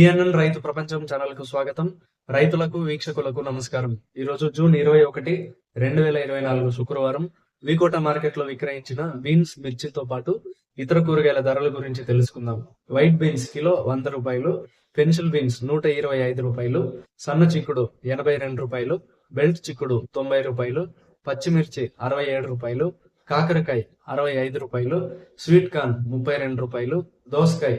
PNN రైతు ప్రపంచం ఛానల్కు స్వాగతం. రైతులకు వీక్షకులకు నమస్కారం. ఈ రోజు జూన్ ఇరవై ఒకటి రెండు వేల ఇరవై నాలుగు శుక్రవారం వికోట మార్కెట్లో విక్రయించిన బీన్స్ మిర్చితో పాటు ఇతర కూరగాయల ధరల గురించి తెలుసుకుందాం. వైట్ బీన్స్ కిలో వంద రూపాయలు పెన్సిల్ బీన్స్ నూట ఇరవై ఐదు రూపాయలు సన్న చిక్కుడు ఎనభై రెండు రూపాయలు బెల్ట్ చిక్కుడు తొంభై రూపాయలు పచ్చిమిర్చి అరవై ఏడు రూపాయలు కాకరకాయ అరవై ఐదు రూపాయలు స్వీట్ కార్న్ ముప్పై రెండు రూపాయలు దోసకాయ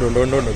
no, no, no, no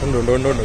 please ఉండు ఉండు ఉండు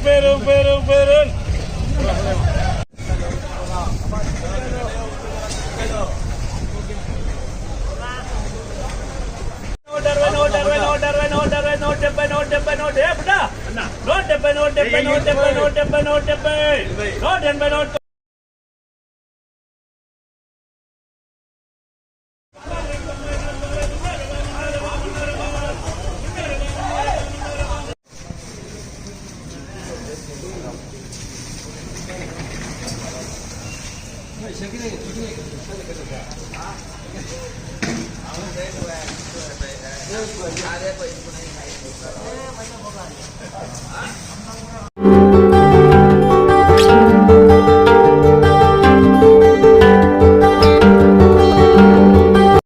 பெரும் பெரும் பெரும் note note note note Valeu,